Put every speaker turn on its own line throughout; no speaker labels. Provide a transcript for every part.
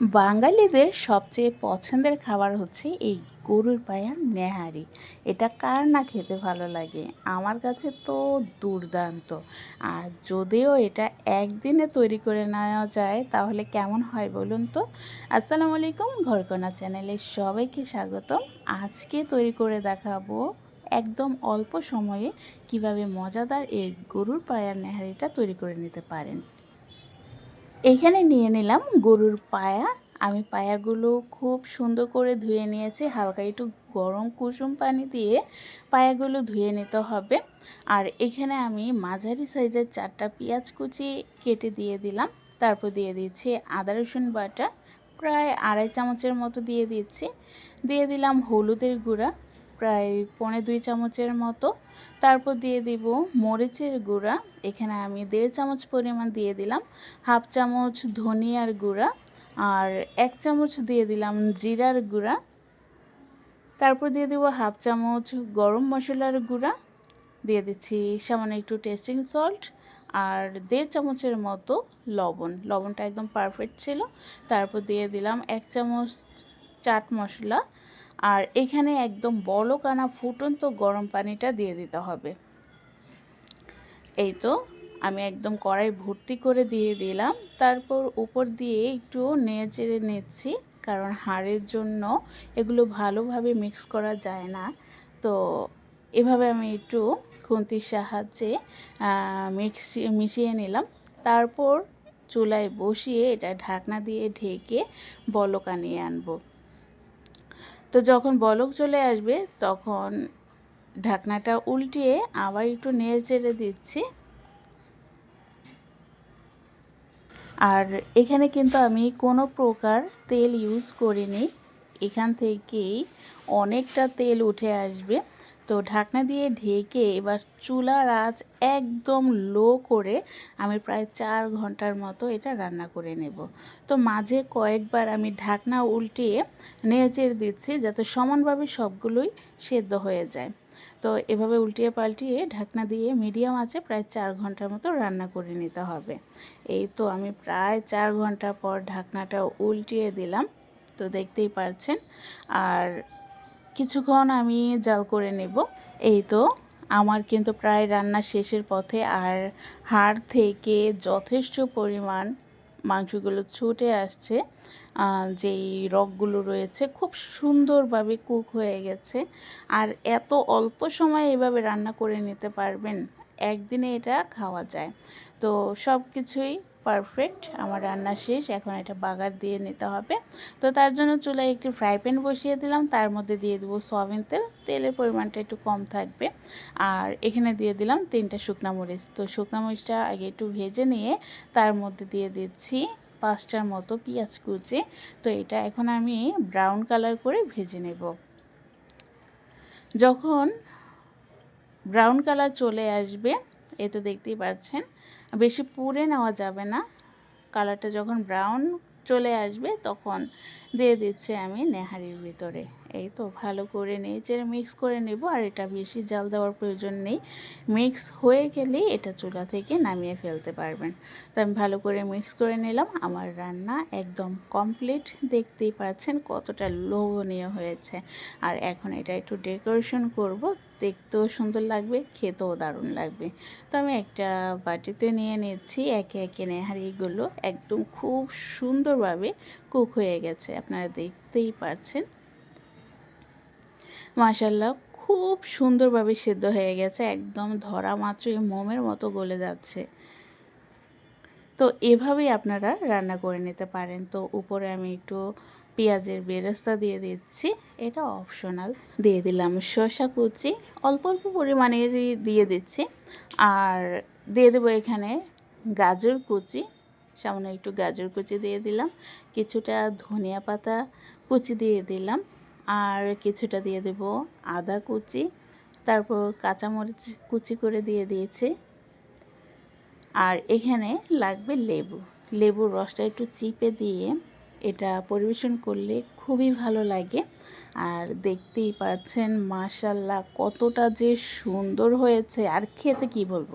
বাঙালিদের সবচেয়ে পছন্দের খাবার হচ্ছে এই গরুর পায়ার নেহারি। এটা কার না খেতে ভালো লাগে? আমার কাছে তো দুর্দান্ত। আর যদিও এটা একদিনে তৈরি করে নেওয়া যায়, তাহলে কেমন হয় বলুন তো? আসসালামু আলাইকুম, ঘরকোনা চ্যানেলে সবাইকে স্বাগতম। আজকে তৈরি করে দেখাবো একদম অল্প সময়ে কীভাবে মজাদার এই গরুর পায়ার নেহারিটা তৈরি করে নিতে পারেন। এখানে নিয়ে নিলাম গরুর পায়া। আমি পায়াগুলো খুব সুন্দর করে ধুয়ে নিয়েছি, হালকা একটু গরম কুসুম পানি দিয়ে পায়াগুলো ধুয়ে নিতে হবে। আর এখানে আমি মাঝারি সাইজের চারটা পেঁয়াজ কুচি কেটে দিয়ে দিলাম। তারপর দিয়ে দিচ্ছি আদা, রসুন বাটা, প্রায় আড়াই চামচের মতো দিয়ে দিচ্ছি। দিয়ে দিলাম হলুদের গুঁড়া। প্রায় পনে দুই চামচের মতো। তারপর দিয়ে দিব মরিচের গুঁড়া। এখানে আমি দেড় চামচ পরিমাণ দিয়ে দিলাম হাফ চামচ ধনিয়ার গুঁড়া আর এক চামচ দিয়ে দিলাম জিরার গুঁড়া। তারপর দিয়ে দেবো হাফ চামচ গরম মশলার গুঁড়া। দিয়ে দিচ্ছি সামান্য একটু টেস্টিং সল্ট আর দেড় চামচের মতো লবণ। লবণটা একদম পারফেক্ট ছিল। তারপর দিয়ে দিলাম এক চামচ চাট মশলা। আর এখানে একদম বলকানা ফুটন্ত গরম পানিটা দিয়ে দিতে হবে। এই তো আমি একদম কড়াই ভর্তি করে দিয়ে দিলাম। তারপর উপর দিয়ে একটু নেড়ে চেড়ে নিচ্ছি, কারণ হাড়ের জন্য এগুলো ভালোভাবে মিক্স করা যায় না। তো এভাবে আমি একটু খুন্তির সাহায্যে মিক্সি মিশিয়ে নিলাম। তারপর চুলায় বসিয়ে এটা ঢাকনা দিয়ে ঢেকে বলক নিয়ে আনব। তো যখন বলক চলে আসবে, তখন ঢাকনাটা উল্টিয়ে আবার একটু নেড়ে চেড়ে দিচ্ছি। আর এখানে কিন্তু আমি কোনো প্রকার তেল ইউজ করিনি। এখান থেকেই অনেকটা তেল উঠে আসবে। তো ঢাকনা দিয়ে ঢেকে এবার চুলার আঁচ একদম লো করে আমি প্রায় চার ঘণ্টার মতো এটা রান্না করে নেব। তো মাঝে কয়েকবার আমি ঢাকনা উল্টিয়ে নেড়েচেড়ে দিচ্ছি যাতে সমানভাবে সবগুলোই সেদ্ধ হয়ে যায়। তো এভাবে উল্টিয়ে পাল্টিয়ে ঢাকনা দিয়ে মিডিয়াম আছে প্রায় চার ঘণ্টার মতো রান্না করে নিতে হবে। এই তো আমি প্রায় চার ঘণ্টা পর ঢাকনাটা উল্টিয়ে দিলাম, তো দেখতেই পারছেন। আর কিছুক্ষণ আমি জাল করে নেব। এই তো, আমার কিন্তু প্রায় রান্না শেষের পথে আর হাড় থেকে যথেষ্ট পরিমাণ মাংসগুলো ছুটে আসছে। যেই রগগুলো রয়েছে খুব সুন্দরভাবে কুক হয়ে গেছে। আর এত অল্প সময়ে এভাবে রান্না করে নিতে পারবেন, একদিনে এটা খাওয়া যায়। তো সব কিছুই পারফেক্ট আমার রান্না শেষ, এখন এটা বাগার দিয়ে নিতে হবে। তো তার জন্য চুলায় একটি ফ্রাই প্যান বসিয়ে দিলাম, তার মধ্যে দিয়ে দেবো সয়াবিন তেল, তেলের পরিমাণটা একটু কম থাকবে। আর এখানে দিয়ে দিলাম তিনটা শুকনা মরিচ, তো শুকনা মরিচটা আগে একটু ভেজে নিয়ে তার মধ্যে দিয়ে দিচ্ছি পাঁচটার মতো পেঁয়াজ কুচি, তো এটা এখন আমি ব্রাউন কালার করে ভেজে নেব। যখন ব্রাউন কালার চলে আসবে এ তো দেখতেই পাচ্ছেন। বেশি পুড়ে নেওয়া যাবে না। কালারটা যখন ব্রাউন চলে আসবে, তখন দিয়ে দিচ্ছি আমি নেহারির ভিতরে। এই তো ভালো করে নেচেড়ে মিক্স করে নেব, আর এটা বেশি জাল দেওয়ার প্রয়োজন নেই। মিক্স হয়ে গেলেই এটা চুলা থেকে নামিয়ে ফেলতে পারবেন। তো আমি ভালো করে মিক্স করে নিলাম। আমার রান্না একদম কমপ্লিট দেখতেই পাচ্ছেন কতটা লোভনীয় হয়েছে। আর এখন এটা একটু ডেকোরেশন করব। দেখতেও সুন্দর লাগবে, খেতেও দারুণ লাগবে। তো আমি একটা বাটিতে নিয়ে নিচ্ছি। একে একে নেহারিগুলো একদম খুব সুন্দরভাবে কুক হয়ে গেছে। আপনারা দেখতেই পারছেন মাশাল্লাহ খুব সুন্দরভাবে সেদ্ধ হয়ে গেছে, একদম ধরা মাত্রই মোমের মতো গলে যাচ্ছে। তো এভাবেই আপনারা রান্না করে নিতে পারেন। তো উপরে আমি একটু পেঁয়াজের বেরেস্তা দিয়ে দিচ্ছি, এটা অপশনাল। দিয়ে দিলাম শসা কুচি, অল্প অল্প পরিমাণেরই দিয়ে দিচ্ছি। আর দিয়ে দেবো এখানে গাজর কুচি সামনে একটু গাজর কুচি দিয়ে দিলাম, কিছুটা ধনিয়া পাতা কুচি দিয়ে দিলাম। আর কিছুটা দিয়ে দেব আদা কুচি, তারপর কাঁচামরিচ কুচি করে দিয়ে দিয়েছি। আর এখানে লাগবে লেবু। লেবুর রসটা একটু চিপে দিয়ে এটা পরিবেশন করলে খুবই ভালো লাগে। আর দেখতেই পাচ্ছেন মাশাল্লাহ কতটা যে সুন্দর হয়েছে। আর খেতে কি বলব?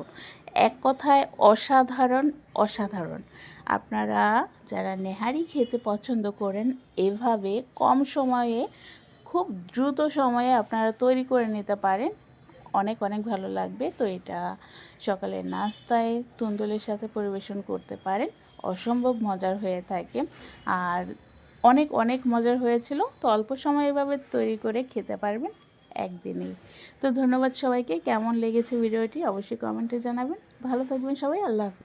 এক কথায় অসাধারণ অসাধারণ। আপনারা যারা নেহারি খেতে পছন্দ করেন, এভাবে কম সময়ে খুব দ্রুত সময়ে আপনারা তৈরি করে নিতে পারেন। অনেক অনেক ভালো লাগবে। তো এটা সকালের নাস্তায় তুন্দুলের সাথে পরিবেশন করতে পারেন। অসম্ভব মজার হয়ে থাকে। আর অনেক অনেক মজার হয়েছিল। তো অল্প সময় এভাবে তৈরি করে খেতে পারবেন একদিনেই। তো ধন্যবাদ সবাইকে। কেমন লেগেছে ভিডিওটি অবশ্যই কমেন্টে জানাবেন। ভালো থাকবেন সবাই। আল্লাহ